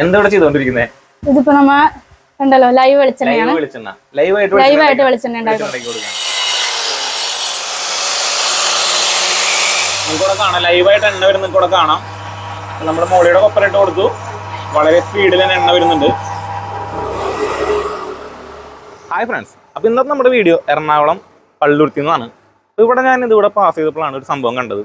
എന്താ ഇവിടെ ചെയ്തോണ്ടിരിക്കുന്നത് ഇതിപ്പോ നമ്മ ഉണ്ടല്ലോ ലൈവ് വെളിച്ചെണ്ണയാണ്. വെളിച്ചെണ്ണ. ലൈവ് ആയിട്ട് ലൈവ് ആയിട്ട് വെളിച്ചെണ്ണ. നമുക്കിവിടെ കാണാം. ലൈവായിട്ട് എണ്ണ വരുന്ന ഇവിടെ കാണാം. നമ്മുടെ മോളിയുടെ കൊപ്പറിട്ട് കൊടുത്തു. വളരെ സ്പീഡിൽ തന്നെ എണ്ണ വരുന്നുണ്ട്. ഹായ് ഫ്രണ്ട്സ് അപ്പൊ ഇന്നത്തെ നമ്മുടെ വീഡിയോ എറണാകുളം പള്ളുരുത്തി നിന്നാണ് ഇവിടെ ഞാൻ ഇതിവിടെ പാസ് ചെയ്തപ്പോഴാണ് ഒരു സംഭവം കണ്ടത്.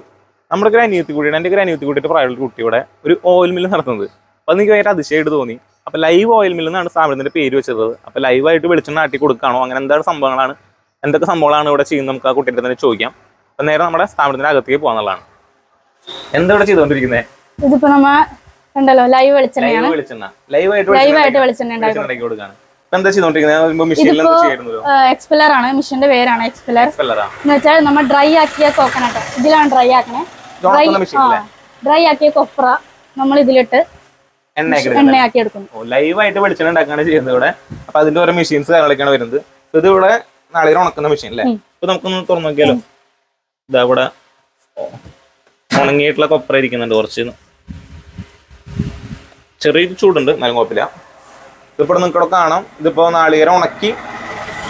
നമ്മുടെ ഒരു അനിയത്തി കൂടിയുടെ എന്റെ ഒരു അനിയത്തി കൂടിയിട്ട് പ്രായമുള്ള കുട്ടിയുടെ ഒരു ഓയിൽ മില്ല് നടത്തുന്നത്. അപ്പൊ എനിക്ക് ഭയങ്കര അതിശയമായിട്ട് തോന്നി. അപ്പൊ ലൈവ് ഓയിൽ മില്ല് എന്നാണ് സ്ഥാപനത്തിന്റെ പേര് വെച്ചത് അപ്പൊ ലൈവായിട്ട് വെളിച്ചെണ്ണ ആട്ടി കൊടുക്കാണോ? അങ്ങനെ എന്താണ് സംഭവങ്ങളാണ്? എന്തൊക്കെ സംഭവങ്ങളാണ് ഇവിടെ ചെയ്യുന്നത്? നമുക്ക് ആ കുട്ടിയുടെ തന്നെ ചോദിക്കാം. അപ്പൊ നേരെ നമ്മുടെ സ്ഥാപനത്തിന്റെ അകത്തേക്ക് പോകാന്നുള്ളതാണ് എന്താ ഇവിടെ ചെയ്തുകൊണ്ടിരിക്കുന്നത് ഇതിപ്പോ നമ്മ കണ്ടല്ലോ ലൈവ് വെളിച്ചെണ്ണയാണ്. വെളിച്ചെണ്ണ. ലൈവായിട്ട് ലൈവ് വെളിച്ചെണ്ണ ഉണ്ടാക്കും. കൊടുക്കാണ്. എക്സ്പെല്ലർ ആണ്. മിഷീന്റെ പേരാണ് എക്സ്പെല്ലർ സ്പെല്ലറാ എന്ന് വെച്ചാൽ നമ്മൾ ഡ്രൈ ആക്കിയ കോക്കനട്ട് ഇതിലാണ് ഡ്രൈ ആക്കണേ. ഡ്രൈ ഡ്രൈ ആക്കിയ കൊപ്ര നമ്മൾ ഇതിലിട്ട് എണ്ണയൊക്കെ എടുക്കുന്നു ലൈവായിട്ട് വെളിച്ചെണ്ണ ഉണ്ടാക്കാണ് ചെയ്യുന്നത് ഇവിടെ. അപ്പൊ അതിന്റെ ഓരോ മെഷീൻസ് കാര്യങ്ങളൊക്കെയാണ് വരുന്നത്. അപ്പൊ ഇത് ഇവിടെ നാളെ ഉണക്കുന്ന മെഷീൻ അല്ലേ ഇപ്പൊ നമുക്കൊന്ന് തുറന്നു നോക്കിയാലോ? ഇതാ ഇവിടെ ഉണങ്ങിയിട്ടുള്ള കൊപ്ര ഇരിക്കുന്നുണ്ട് കുറച്ച്. ചെറിയൊരു ചൂടുണ്ട് എന്നാലും കുഴപ്പമില്ല. ഇതിപ്പോ നിങ്ങൾക്ക് ഇവിടെ കാണാം. ഇതിപ്പോ നാളികേരം ഉണക്കി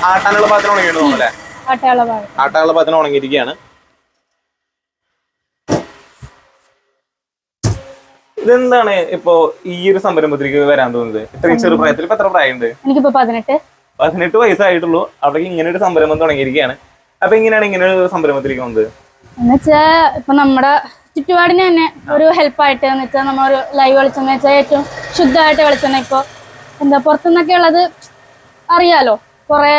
ആട്ടാനുള്ള പാത്രം ഉണങ്ങിയിട്ടുണ്ടോ അല്ലേ? ആട്ടാനുള്ള പാത്രം ഉണങ്ങിയിരിക്കുകയാണ്. ഇതെന്താണ് ഇപ്പോ ഈ ഒരു സംരംഭത്തിലേക്ക് വരാൻ തോന്നുന്നത്? ഇത്രയും ചെറുപ്രായത്തിൽ ഇപ്പൊ എത്ര പ്രായമുണ്ട്? എനിക്കിപ്പോ പതിനെട്ട്. പതിനെട്ട് വയസ്സായിട്ടുള്ളൂ. അവിടേക്ക് ഇങ്ങനെ ഒരു സംരംഭം തുടങ്ങിയിരിക്കുകയാണ്. അപ്പൊ എങ്ങനെയാണ് ഇങ്ങനെ ഒരു സംരംഭത്തിലേക്ക് വന്നത് എന്നുവെച്ചാ ഇപ്പൊ നമ്മുടെ ചുറ്റുപാടിന് തന്നെ ഒരു ഹെൽപ്പായിട്ട് എന്ന് വെച്ചാൽ നമ്മൾ ഒരു ലൈവ് വെളിച്ചെണ്ണ വെച്ചാൽ ഏറ്റവും ശുദ്ധമായിട്ട് വെളിച്ചെണ്ണ ഇപ്പോൾ എന്താ പുറത്തുനിന്നൊക്കെ ഉള്ളത് അറിയാലോ. കുറെ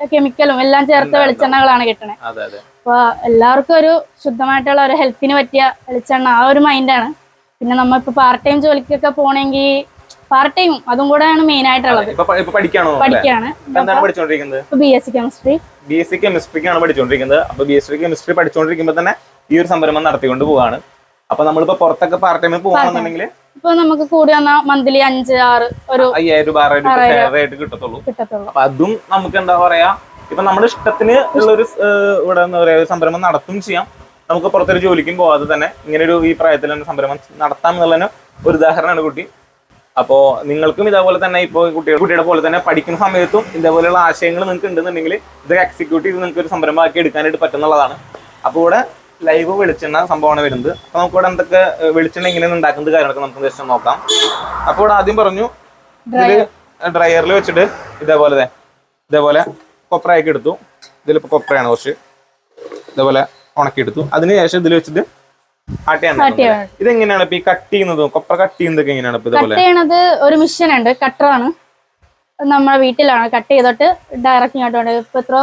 കെമിക്കലും എല്ലാം ചേർത്ത വെളിച്ചെണ്ണകളാണ് കിട്ടണേ. അതെ അതെ. അപ്പൊ എല്ലാവർക്കും ഒരു ശുദ്ധമായിട്ടുള്ള ഒരു ഹെൽത്തിന് പറ്റിയ വെളിച്ചെണ്ണ ആ ഒരു മൈൻഡാണ് പിന്നെ നമ്മ ഇപ്പൊ പാർട്ട് ടൈം ജോലിക്കൊക്കെ പോണെങ്കിൽ പാർട്ട് ടൈം അതും കൂടെയാണ് മെയിൻ ആയിട്ടുള്ളത്. പഠിക്കാണ് B S C chemistry B S C കെമിസ്ട്രിക്കാണ് പഠിച്ചുകൊണ്ടിരിക്കുന്നത് അപ്പൊ ബി എസ് സി കെമിസ്ട്രി പഠിച്ചുകൊണ്ടിരിക്കുമ്പോൾ തന്നെ ഈ ഒരു സംരംഭം നടത്തിക്കൊണ്ട് പോവാണ്. അപ്പൊ നമ്മളിപ്പോ പുറത്തൊക്കെ പാർട്ട് ടൈമിൽ പോവാണെന്നുണ്ടെങ്കിൽ ഇപ്പൊ നമുക്ക് കൂടി വന്നാൽ മന്ത്ലി അഞ്ച് ആറ് ഒരു അയ്യായിരം രൂപ ആറായിരം രൂപ ആയിട്ട് കിട്ടത്തുള്ളൂ. കിട്ടത്തുള്ളൂ. അപ്പൊ അതും നമുക്ക് എന്താ പറയാ ഇപ്പൊ നമ്മുടെ ഇഷ്ടത്തിന് ഉള്ള ഒരു ഇവിടെ എന്താ പറയാ ഒരു സംരംഭം നടത്തും ചെയ്യാം. നമുക്ക് പുറത്തൊരു ജോലിക്കും പോവാതെ തന്നെ ഇങ്ങനെ ഒരു ഈ പ്രായത്തിൽ തന്നെ സംരംഭം നടത്താം എന്നുള്ളതിന് ഒരു ഉദാഹരണമാണ് കുട്ടി. അപ്പോൾ നിങ്ങൾക്കും ഇതേപോലെ തന്നെ ഇപ്പോൾ കുട്ടികൾ കുട്ടിയുടെ പോലെ തന്നെ പഠിക്കുന്ന സമയത്തും ഇതേപോലെയുള്ള ആശയങ്ങൾ നിങ്ങൾക്ക് ഉണ്ടെന്നുണ്ടെങ്കിൽ ഇത് എക്സിക്യൂട്ട് ചെയ്ത് നിങ്ങൾക്ക് ഒരു സംരംഭമാക്കി എടുക്കാനായിട്ട് പറ്റുന്നുള്ളതാണ്. അപ്പോൾ ഇവിടെ ലൈവ് വെളിച്ചെണ്ണ സംഭവമാണ് വരുന്നത്. അപ്പോൾ നമുക്ക് ഇവിടെ എന്തൊക്കെ വെളിച്ചെണ്ണ എങ്ങനെയാണ് ഉണ്ടാക്കുന്നത് കാര്യങ്ങളൊക്കെ നമുക്ക് ജസ്റ്റ് നോക്കാം. അപ്പോൾ ഇവിടെ ആദ്യം പറഞ്ഞു ഇതിൽ ഡ്രയറിൽ വെച്ചിട്ട് ഇതേപോലെ ഇതേപോലെ കൊപ്രയൊക്കെ എടുത്തു. ഇതിലിപ്പോൾ കൊപ്രയാണ് കുറച്ച്. ഇതേപോലെ ഉണക്കിയെടുത്തു. അതിനുശേഷം ഇതിൽ വെച്ചിട്ട്. ഇതെങ്ങനെയാണ് ഇപ്പൊ ഈ കട്ട് ചെയ്യുന്നത് കൊപ്ര കട്ട് ചെയ്യുന്നതൊക്കെ എങ്ങനെയാണ് കട്ട് ചെയ്യണത് ഒരു മിഷൻ ഉണ്ട് കട്ടറാണ് നമ്മളെ വീട്ടിലാണ്. കട്ട് ചെയ്തിട്ട് ഡയറക്റ്റ് ഇങ്ങോട്ട് ഇപ്പൊ എത്ര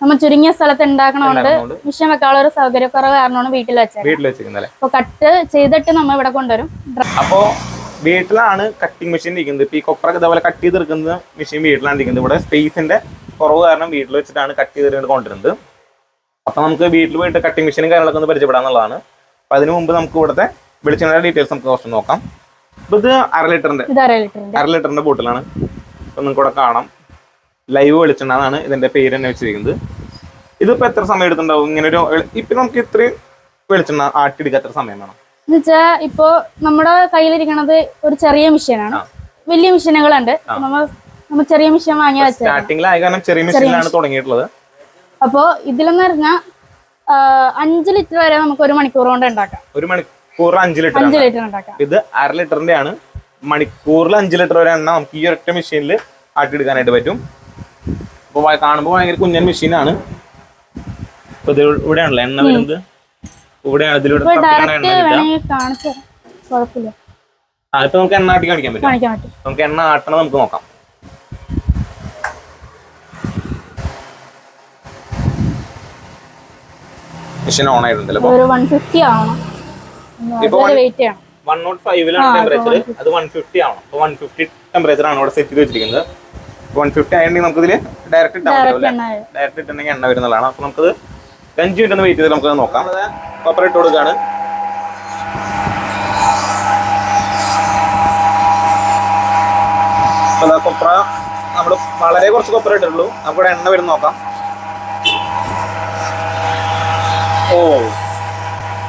നമ്മൾ ചുരുങ്ങിയ സ്ഥലത്ത് ഉണ്ടാക്കണോണ്ട് മിഷീൻ വെക്കാനുള്ള ഒരു സൗകര്യക്കുറവ് കാരണമാണ് വീട്ടിൽ വെച്ചത്. വീട്ടിൽ അപ്പൊ കട്ട് ചെയ്തിട്ട് നമ്മൾ ഇവിടെ കൊണ്ടുവരും. അപ്പോ വീട്ടിലാണ് കട്ടിംഗ് മെഷീൻ ഇരിക്കുന്നത്. ഇപ്പൊ ഈ കൊപ്ര ഇതേപോലെ കട്ട് ചെയ്തെടുക്കുന്ന മെഷീൻ വീട്ടിലാണ് ഇരിക്കുന്നത്. ഇവിടെ സ്പേസിന്റെ കുറവ് കാരണം വീട്ടിൽ വെച്ചിട്ടാണ് കട്ട് ചെയ്തിട്ട് കൊണ്ടുവരുന്നത്. അപ്പൊ നമുക്ക് വീട്ടിൽ പോയിട്ട് കട്ടിംഗ് മെഷീനും കാര്യങ്ങളൊക്കെ ഒന്ന് പരിചയപ്പെടാന്നുള്ളതാണ് അപ്പൊ അതിനു മുമ്പ് നമുക്ക് ഇവിടുത്തെ വെളിച്ചെണ്ണയുടെ ഡീറ്റെയിൽസ് നമുക്ക് കുറച്ച് നോക്കാം. അപ്പൊ ഇത് അര ലിറ്ററിന്റെ അര ലിറ്ററിന്റെ. ബോട്ടിലാണ് അപ്പൊ നിങ്ങൾക്ക് ഇവിടെ കാണാം. ലൈവ് വെളിച്ചെണ്ണ എന്നാണ് ഇതിന്റെ പേര് തന്നെ വെച്ചിരിക്കുന്നത്. ഇതിപ്പോ എത്ര സമയം എടുത്തുണ്ടാവും ഇങ്ങനെ ഒരു ഇപ്പൊ നമുക്ക് ഇത്രയും വെളിച്ചെണ്ണ ആട്ടിയെടുക്കാൻ എത്ര സമയം വേണം? എന്ന് വെച്ചാ ഇപ്പൊ നമ്മുടെ കയ്യിലിരിക്കണത് ഒരു ചെറിയ മെഷീനാണ്. വലിയ മെഷീനുകളുണ്ട് നമ്മൾ നമ്മൾ ചെറിയ മെഷീൻ വാങ്ങി സ്റ്റാർട്ടിംഗിലായ സ്റ്റാർട്ടിങ്ങിലായ കാരണം ചെറിയ മെഷീനിലാണ് തുടങ്ങിയിട്ടുള്ളത്. അപ്പോ ഇതിലെന്ന് പറഞ്ഞാൽ അഞ്ച് ലിറ്റർ വരെ നമുക്ക് ഒരു മണിക്കൂർ കൊണ്ട് ഉണ്ടാക്കാം. ഒരു മണിക്കൂർ അഞ്ച് ലിറ്റർ അഞ്ച് ലിറ്റർ ഉണ്ടാക്കാം. ഇത് അര ലിറ്ററിന്റെ ആണ് മണിക്കൂറിൽ അഞ്ച് ലിറ്റർ വരെ എണ്ണ നമുക്ക് ഈ ഒരൊറ്റ മെഷീനിൽ ആട്ടിയെടുക്കാനായിട്ട് പറ്റും. അപ്പോൾ കാണുമ്പോൾ ഭയങ്കര കുഞ്ഞൻ മെഷീനാണ് ഇപ്പൊ ഇത് ഇവിടെയാണല്ലോ എണ്ണ വരുന്നത്. ഇവിടെയാണ് ഇതിലൂടെ ആ ഇപ്പൊ നമുക്ക് എണ്ണ ആട്ടി കാണിക്കാൻ പറ്റും നമുക്ക് എണ്ണ ആട്ടണം നമുക്ക് നോക്കാം. മെഷീൻ ഓൺ ആയിട്ടുണ്ടല്ലോ ഒരു വൺ ഫിഫ്റ്റി ആവണം. ഇപ്പൊ വെയിറ്റ് ചെയ്യണം. വൺ നോട്ട് ഫൈവിലാണ് ടെമ്പറേച്ചർ അത് വൺ ഫിഫ്റ്റി ആവണം. അപ്പൊ വൺ ഫിഫ്റ്റി ടെമ്പറേച്ചർ ആണ് ഇവിടെ സെറ്റ് ചെയ്ത് വെച്ചിരിക്കുന്നത്. വൺ ഫിഫ്റ്റി ആയിട്ടുണ്ടെങ്കിൽ നമുക്ക് ഇതിൽ ഡയറക്റ്റ് ഇട്ടാൽ മതി ഡയറക്റ്റ് ഇട്ടുണ്ടെങ്കിൽ എണ്ണ വരുന്നതാണ്. അപ്പോൾ നമുക്കത് അഞ്ച് മിനിറ്റ് ഒന്ന് വെയിറ്റ് ചെയ്ത് നമുക്ക് നോക്കാം കൊപ്പർ ഇട്ട് കൊടുക്കുകയാണ് കൊപ്ര നമ്മൾ വളരെ കുറച്ച് കൊപ്പര ഇട്ടിട്ടുള്ളൂ. നമുക്ക് എണ്ണ വരുന്ന നോക്കാം. ഓ.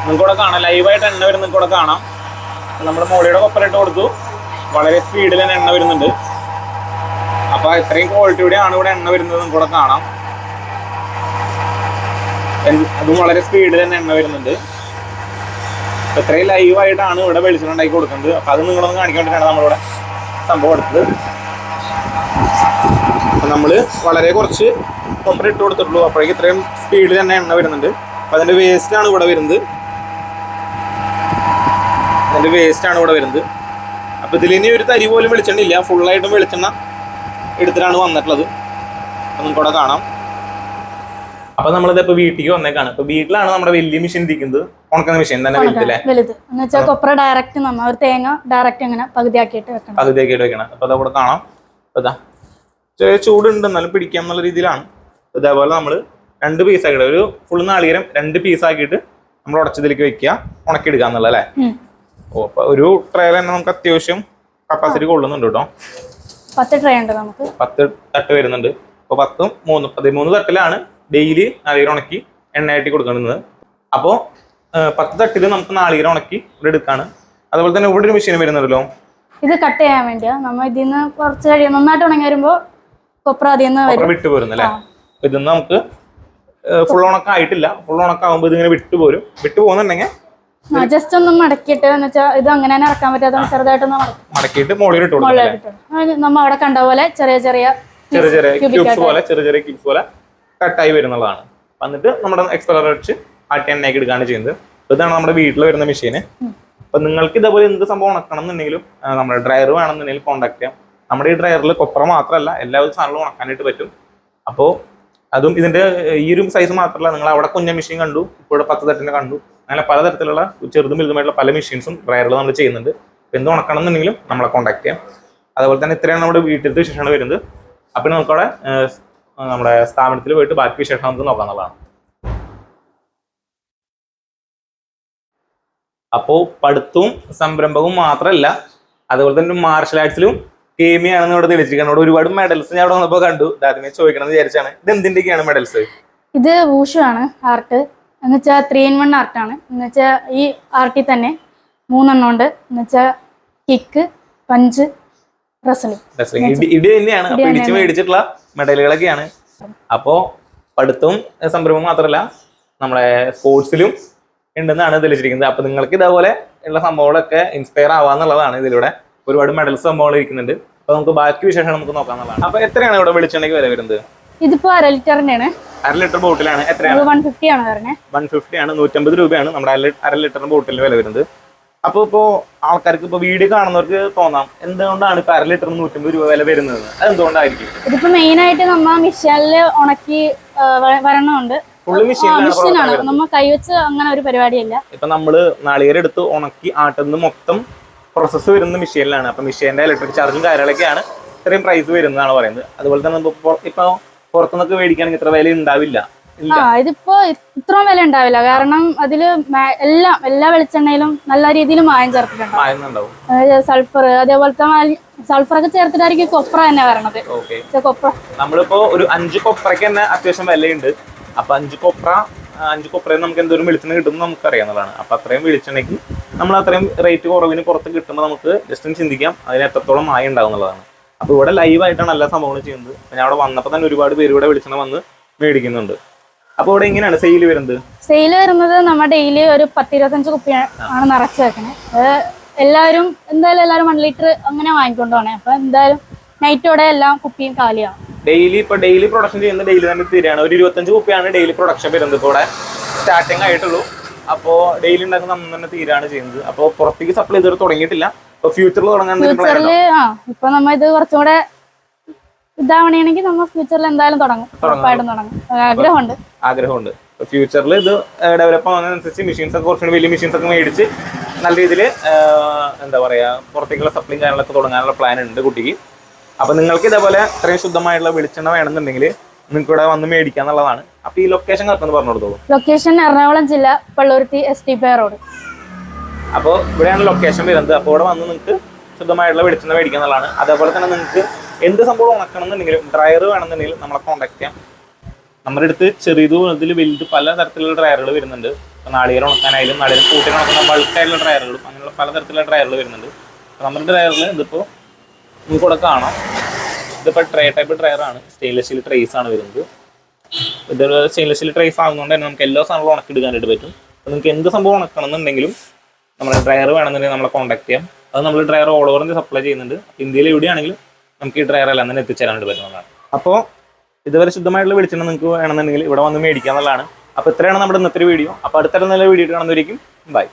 നിങ്ങൾക്കിവിടെ കാണാം. ലൈവായിട്ട് എണ്ണ വരുന്ന നിങ്ങൾക്കിവിടെ കാണാം. നമ്മുടെ മോളിയുടെ കൊപ്പര ഇട്ട് കൊടുത്തു. വളരെ സ്പീഡിൽ തന്നെ എണ്ണ വരുന്നുണ്ട്. അപ്പൊ ഇത്രയും ക്വാളിറ്റിയുടെ ആണ് ഇവിടെ എണ്ണ വരുന്നത് നമുക്ക് ഇവിടെ കാണാം അതും വളരെ സ്പീഡിൽ തന്നെ എണ്ണ വരുന്നുണ്ട്. ഇത്രയും ലൈവ് ആയിട്ടാണ് ഇവിടെ വെളിച്ചം ഉണ്ടാക്കി കൊടുക്കുന്നത്. അപ്പൊ അത് നിങ്ങളൊന്ന് കാണിക്കാൻ നമ്മളിവിടെ സംഭവം എടുത്തത് നമ്മൾ വളരെ കുറച്ച് കൊപ്പര ഇട്ട് കൊടുത്തിട്ടുള്ളൂ. അപ്പോഴേക്ക് ഇത്രയും സ്പീഡിൽ തന്നെ എണ്ണ വരുന്നുണ്ട്. അപ്പൊ അതിന്റെ വേസ്റ്റ് ആണ് ഇവിടെ വരുന്നത്. അതിന്റെ വേസ്റ്റാണ് ആണ് ഇവിടെ വരുന്നത്. അപ്പോൾ ഇതിൽ ഇനി ഒരു തരി പോലും വെളിച്ചെണ്ണ ഇല്ല ഫുള്ളായിട്ടും വെളിച്ചെണ്ണ എടുത്തിട്ടാണ് വന്നിട്ടുള്ളത്. അപ്പൊ നമുക്ക് ഇവിടെ കാണാം. അപ്പൊ നമ്മളിത് ഇപ്പൊ വീട്ടിലേക്ക് വന്നേക്കാണ്. ഇപ്പൊ വീട്ടിലാണ് നമ്മുടെ വലിയ മെഷീൻ ഇരിക്കുന്നത്. ഉണക്കുന്ന മെഷീൻ തന്നെ വലുതല്ലേ? വലുത്. എന്ന് വെച്ചാൽ കൊപ്ര ഡയറക്റ്റ് നമ്മ ഒരു തേങ്ങ ഡയറക്റ്റ് അങ്ങനെ പകുതിയാക്കിയിട്ട് വെക്കണം. പകുതിയാക്കിയിട്ട് വെക്കണം. അപ്പൊ അതവിടെ കാണാം. ചെറിയ ചൂടുണ്ട്. എന്നാലും പിടിക്കാം എന്നുള്ള രീതിയിലാണ്. ഇതേപോലെ നമ്മൾ രണ്ട് പീസ് ആക്കിയിട്ട് ഒരു ഫുൾ നാളികരം രണ്ട് പീസ് ആക്കിയിട്ട് നമ്മൾ ഉടച്ചതിലേക്ക് വെക്കുക. ഉണക്കിയെടുക്കുക എന്നുള്ള അല്ലേ? ഓ അപ്പൊ ഒരു ട്രേ തന്നെ നമുക്ക് അത്യാവശ്യം കപ്പാസിറ്റി കൊള്ളുന്നുണ്ട് കേട്ടോ. പത്ത് ട്രേ ഉണ്ട് നമുക്ക്. പത്ത് തട്ട് വരുന്നുണ്ട്. അപ്പൊ പത്തും മൂന്നും പതിമൂന്ന് തട്ടിലാണ് ഡെയിലി നാളികരം ഉണക്കി എണ്ണയാട്ടി കൊടുക്കുന്നത് അപ്പോൾ പത്ത് തട്ടിൽ നമുക്ക് നാളികരം ഉണക്കി ഇവിടെ എടുക്കാണ്. അതുപോലെ തന്നെ ഇവിടെ ഒരു മെഷീൻ വരുന്നുണ്ടല്ലോ. ഇത് കട്ട് ചെയ്യാൻ വേണ്ടിയാ. നമ്മ ഇതിൽ നിന്ന് കുറച്ച് കഴിയും നന്നായിട്ട് ഉണങ്ങി വരുമ്പോ കൊപ്ര അതിൽ നിന്ന് അപ്പുറം വരും. വിട്ടു പോരുന്നല്ലേ? ഇതിന്ന് നമുക്ക് ഫുൾ ഉണക്കം ആയിട്ടില്ല. ഫുൾ ഉണക്കാവുമ്പോൾ ഇതിങ്ങനെ വിട്ടുപോരും വിട്ടുപോകുന്നുണ്ടെങ്കിൽ വിട്ടു പോകുന്നുണ്ടെങ്കിൽ ജസ്റ്റ് ഒന്ന് മടക്കിയിട്ട് എന്ന് വെച്ചാൽ ഇത് അങ്ങനെ ഇറക്കാൻ പറ്റാത്ത ചെറുതായിട്ടൊന്ന് മടക്കി മടക്കിയിട്ട്? മുകളിലിട്ടിട്ട് നമ്മ അവിടെ കണ്ട പോലെ ചെറിയ ചെറിയ ചെറിയ ചെറിയ ക്യൂബ്സ് പോലെ ചെറിയ ചെറിയ ക്യൂബ്സ് പോലെ കട്ടായി വരുന്നതാണ് വന്നിട്ട് നമ്മുടെ എക്സ്പ്ലോറർ വെച്ച് ആട്ടി എണ്ണയൊക്കെ എടുക്കുകയാണ് ചെയ്യുന്നത്. ഇതാണ് നമ്മുടെ വീട്ടിൽ വരുന്ന മെഷീന് അപ്പൊ നിങ്ങൾക്ക് ഇതേപോലെ എന്ത് സംഭവം ഉണക്കണം എന്നുണ്ടെങ്കിലും നമ്മുടെ ഡ്രയർ വേണമെന്നുണ്ടെങ്കിൽ കോൺടാക്ട് ചെയ്യാം. നമ്മുടെ ഈ ഡ്രയറിൽ കൊപ്ര മാത്രമല്ല എല്ലാവിധ സാധനങ്ങളും ഉണക്കാനായിട്ട് പറ്റും. അപ്പോൾ അതും ഇതിന്റെ ഈ ഒരു സൈസ് മാത്രമല്ല നിങ്ങൾ അവിടെ കുഞ്ഞ മെഷീൻ കണ്ടു ഇപ്പോൾ പത്ത് തട്ടിന്റെ കണ്ടു. അങ്ങനെ പലതരത്തിലുള്ള ചെറുതും വലുതുമായിട്ടുള്ള പല മെഷീൻസും ഡ്രയറിൽ നമ്മൾ ചെയ്യുന്നുണ്ട്. എന്ത് ഉണക്കണം എന്നുണ്ടെങ്കിലും നമ്മളെ കോൺടാക്ട് ചെയ്യാം. അതുപോലെ തന്നെ ഇത്രയാണ് നമ്മുടെ വീട്ടിലത്തെ വിശേഷങ്ങൾ വരുന്നത്. അപ്പൊ നമുക്കവിടെ അവിടെ നമ്മുടെ സ്ഥാപനത്തിൽ പോയിട്ട് ബാക്കി വിശേഷം നമുക്ക് നോക്കാന്നുള്ളതാണ് അപ്പോൾ പഠിത്തവും സംരംഭവും മാത്രമല്ല അതുപോലെ തന്നെ മാർഷൽ ആർട്സിലും ഗെയിമിയാണെന്ന് ഇവിടെ തെളിയിച്ചിരിക്കുന്നത് അവിടെ ഒരുപാട് മെഡൽസ് ഞാൻ അവിടെ വന്നപ്പോൾ കണ്ടു. ദാദിമേ ആദ്യമേ ചോദിക്കണം എന്ന് വിചാരിച്ചാണ്. ഇത് എന്തിന്റെയൊക്കെയാണ് മെഡൽസ് ഇത് വൂഷു ആണ് ആർട്ട് എന്ന് വെച്ചാൽ ത്രീ ഇൻ വൺ ആർട്ടാണ് എന്ന് വെച്ചാൽ ഈ ആർട്ടിൽ തന്നെ മൂന്നെണ്ണം ഉണ്ട്. എന്ന് വെച്ചാൽ കിക്ക് പഞ്ച് റസലിംഗ് ഇടി തന്നെയാണ്. അപ്പൊ ഇടിച്ച് മേടിച്ചിട്ടുള്ള മെഡലുകളൊക്കെയാണ് അപ്പോ പഠിത്തവും സംരംഭം സംരംഭവും മാത്രമല്ല നമ്മുടെ സ്പോർട്സിലും ഉണ്ടെന്നാണ് തെളിയിച്ചിരിക്കുന്നത്. അപ്പൊ നിങ്ങൾക്ക് ഇതേപോലെ ഉള്ള സംഭവങ്ങളൊക്കെ ഇൻസ്പയർ ആവാന്നുള്ളതാണ് ഇതിലൂടെ. ഒരുപാട് മെഡൽസ് സംഭവങ്ങൾ ഇരിക്കുന്നുണ്ട്. അപ്പൊ നമുക്ക് ബാക്കി വിശേഷം നമുക്ക് നോക്കാന്നുള്ളതാണ് അപ്പൊ എത്രയാണ് ഇവിടെ വെളിച്ചെണ്ണയ്ക്ക് വില വരുന്നത്? ഇതിപ്പോ അര ലിറ്ററിന്റെ ആണ് അര ലിറ്റർ ബോട്ടിലാണ്. എത്രയാണ്? വൺ ഫിഫ്റ്റി ആണ് പറഞ്ഞത് വൺ ഫിഫ്റ്റി ആണ്. നൂറ്റമ്പത് രൂപയാണ് നമ്മുടെ അര ലിറ്റർ ബോട്ടിലിന് വില വരുന്നത്. അപ്പൊ ഇപ്പോ ആൾക്കാർക്ക് ഇപ്പൊ വീഡിയോ കാണുന്നവർക്ക് തോന്നാം എന്തുകൊണ്ടാണ് ഇപ്പൊ അര ലിറ്ററിന് നൂറ്റമ്പത് രൂപ വില വരുന്നത്? അത് എന്തുകൊണ്ടായിരിക്കും? ഇതിപ്പോ മെയിൻ ആയിട്ട് നമ്മ മിഷനിൽ ഉണക്കി വരണമുണ്ട് മിഷനാണ് നമ്മ കൈവച്ച് അങ്ങനെ ഒരു പരിപാടിയല്ല. ഇപ്പൊ നമ്മൾ നാളികേരെടുത്ത് ഉണക്കി ആട്ടുന്നത് മൊത്തം പ്രോസസ്സ് വരുന്ന മെഷീനിലാണ് അപ്പൊ മെഷീന്റെ ഇലക്ട്രിക് ചാർജും കാര്യങ്ങളൊക്കെയാണ് ഇത്രയും പ്രൈസ് വരുന്നതാണ് പറയുന്നത്. അതുപോലെ തന്നെ ഇപ്പൊ പുറത്തുനിന്നൊക്കെ മേടിക്കുകയാണെങ്കിൽ ഇത്ര വില ഉണ്ടാവില്ല. ആ ഇതിപ്പോ ഇത്രയും വില ഉണ്ടാവില്ല. കാരണം അതിൽ എല്ലാം എല്ലാ വെളിച്ചെണ്ണയിലും നല്ല രീതിയിൽ മായം ചേർത്തിട്ടുണ്ട്. സൾഫർ അതേപോലത്തെ സൾഫർ ഒക്കെ ചേർത്തിട്ടായിരിക്കും കൊപ്ര തന്നെ വരണത്. കൊപ്ര നമ്മളിപ്പോ ഒരു അഞ്ച് കൊപ്രക്ക് തന്നെ അത്യാവശ്യം വിലയുണ്ട്. അപ്പൊ അഞ്ച് കൊപ്ര അഞ്ച് കൊപ്രയും നമുക്ക് എന്തോരം വെളിച്ചെണ്ണ കിട്ടും നമുക്ക് അറിയാവുന്നതാണ്. അപ്പൊ അത്രയും വെളിച്ചെണ്ണയ്ക്ക് നമ്മൾ അത്രയും റേറ്റ് കുറവിന് പുറത്ത് കിട്ടുമ്പോൾ നമുക്ക് ജസ്റ്റ് ചിന്തിക്കാം അതിന് എത്രത്തോളം മായ ഉണ്ടാവും എന്നുള്ളതാണ്. അപ്പൊ ഇവിടെ ലൈവ് ആയിട്ടാണ് എല്ലാ സംഭവങ്ങളും ചെയ്യുന്നത്. ഞാൻ അവിടെ വന്നപ്പോൾ തന്നെ ഒരുപാട് പേര് ഇവിടെ വെളിച്ചെണ്ണ വന്ന് മേടിക്കുന്നുണ്ട്. അപ്പൊ ഇവിടെ എങ്ങനെയാണ് സെയിൽ വരുന്നത്? സെയിൽ വരുന്നത് നമ്മൾ ഡെയിലി ഒരു പത്തിരുപത്തഞ്ച് കുപ്പി ആണ് നിറച്ച് വെക്കണേ. എല്ലാവരും എന്തായാലും എല്ലാവരും വൺ ലിറ്റർ അങ്ങനെ വാങ്ങിക്കൊണ്ടു പോണേ. അപ്പൊ എന്തായാലും നൈറ്റോടെ എല്ലാം കുപ്പിയും കാലിയാണ്. ഡെയിലി ഇപ്പൊ ഡെയിലി പ്രൊഡക്ഷൻ ചെയ്യുന്ന ഡെയിലി തന്നെ തീരാണ് ഒരു ഇരുപത്തഞ്ച് കുപ്പിയാണ് ഡെയിലി പ്രൊഡക്ഷൻ വരുന്നത് ഇപ്പോൾ ഇവിടെ. സ്റ്റാർട്ടിങ് ആയിട്ടുള്ളൂ. അപ്പോ ഡെയിലി ഉണ്ടാക്കുന്ന അന്ന് തന്നെ തീരാണ് ചെയ്യുന്നത്. അപ്പോൾ പുറത്തേക്ക് സപ്ലൈ ചെയ്തിട്ട് തുടങ്ങിയിട്ടില്ല. അപ്പോൾ ഫ്യൂച്ചറിൽ തുടങ്ങാൻ ഫ്യൂച്ചറിൽ ആ ഇപ്പൊ നമ്മ ഇത് കുറച്ചുകൂടെ ഇതാവണെങ്കിൽ നമ്മ ഫ്യൂച്ചറിൽ എന്തായാലും തുടങ്ങും. ഉറപ്പായിട്ടും തുടങ്ങും. ആഗ്രഹമുണ്ട്. ആഗ്രഹമുണ്ട്. ഫ്യൂച്ചറിൽ ഇത് ഡെവലപ്പ് ആവുന്നതിനനുസരിച്ച് മെഷീൻസ് ഒക്കെ കുറച്ചുകൂടി വലിയ മെഷീൻസ് ഒക്കെ മേടിച്ച് നല്ല രീതിയിൽ എന്താ പറയാ പുറത്തേക്കുള്ള സപ്ലൈ കാര്യങ്ങളൊക്കെ തുടങ്ങാനുള്ള പ്ലാൻ ഉണ്ട് കുട്ടിക്ക്. അപ്പൊ നിങ്ങൾക്ക് ഇതേപോലെ ഇത്രയും ശുദ്ധമായിട്ടുള്ള വെളിച്ചെണ്ണ വേണമെന്നുണ്ടെങ്കിൽ നിങ്ങൾക്ക് ഇവിടെ വന്ന് മേടിക്കാന്നുള്ളതാണ്. അപ്പൊ ഈ ലൊക്കേഷൻ കറക്റ്റ് പറഞ്ഞു കൊടുത്തോളൂ. ലൊക്കേഷൻ എറണാകുളം ജില്ല Palluruthy S T P road അപ്പോൾ ഇവിടെയാണ് ലൊക്കേഷൻ വരുന്നത്. അപ്പോൾ ഇവിടെ വന്ന് നിങ്ങൾക്ക് ശുദ്ധമായിട്ടുള്ള വെളിച്ചെണ്ണ മേടിക്കുക എന്നുള്ളതാണ് അതേപോലെ തന്നെ നിങ്ങൾക്ക് എന്ത് സംഭവം ഉണക്കണം എന്നുണ്ടെങ്കിലും ഡ്രയർ വേണമെന്നുണ്ടെങ്കിലും നമ്മളെ കോൺടാക്ട് ചെയ്യാം. നമ്മുടെ അടുത്ത് ചെറിയതും ഇതിൽ വലുത് പല തരത്തിലുള്ള ഡ്രയറുകൾ വരുന്നുണ്ട്. നാളികേരം ഉണക്കാനായാലും നാളികേരം കൂട്ടി ഉണക്കുന്ന ബൾക്കായിട്ടുള്ള ഡ്രയറുകളും അങ്ങനെയുള്ള പല തരത്തിലുള്ള ഡ്രയറുകൾ വരുന്നുണ്ട്. നമ്മുടെ ഡ്രയറിൽ ഇതിപ്പോൾ നിങ്ങൾക്ക് ഇവിടെ കാണാം. ഇതിപ്പോൾ ട്രേ ടൈപ്പ് ട്രെയർ ആണ്. സ്റ്റെയിൻലെസ് സ്റ്റീൽ ട്രേസ് ആണ് വരുന്നത്. ഇതൊരു സ്റ്റെയിൻലെസ് സ്റ്റീൽ ട്രേസ് ആകുന്നതുകൊണ്ട് തന്നെ നമുക്ക് എല്ലാ സാധനങ്ങളും ഉണക്കിയെടുക്കാനായിട്ട് പറ്റും. അപ്പോൾ നിങ്ങൾക്ക് എന്ത് സംഭവം ഉണക്കണം എന്നുണ്ടെങ്കിലും നമ്മുടെ ഡ്രയർ വേണമെന്നുണ്ടെങ്കിൽ നമ്മളെ കോൺടാക്ട് ചെയ്യാം. അത് നമ്മൾ ഡ്രയർ ഓൾ ഓവർ സപ്ലൈ ചെയ്യുന്നുണ്ട്. അപ്പോൾ ഇന്ത്യയിൽ എവിടെയാണെങ്കിലും നമുക്ക് ഈ ഡ്രയർ എല്ലാം തന്നെ എത്തിച്ചേരാനായിട്ട് പറ്റുന്നതാണ്. അപ്പോൾ ഇതുവരെ ശുദ്ധമായിട്ടുള്ള വെളിച്ചെണ്ണ നിങ്ങൾക്ക് വേണമെന്നുണ്ടെങ്കിൽ ഇവിടെ വന്ന് മേടിക്കുക എന്നുള്ളതാണ് അപ്പോൾ ഇത്രയാണ് നമ്മുടെ ഇന്നത്തെ വീഡിയോ അപ്പോൾ അടുത്ത നല്ല വീഡിയോ കാണുന്നവരിക്കും ബൈ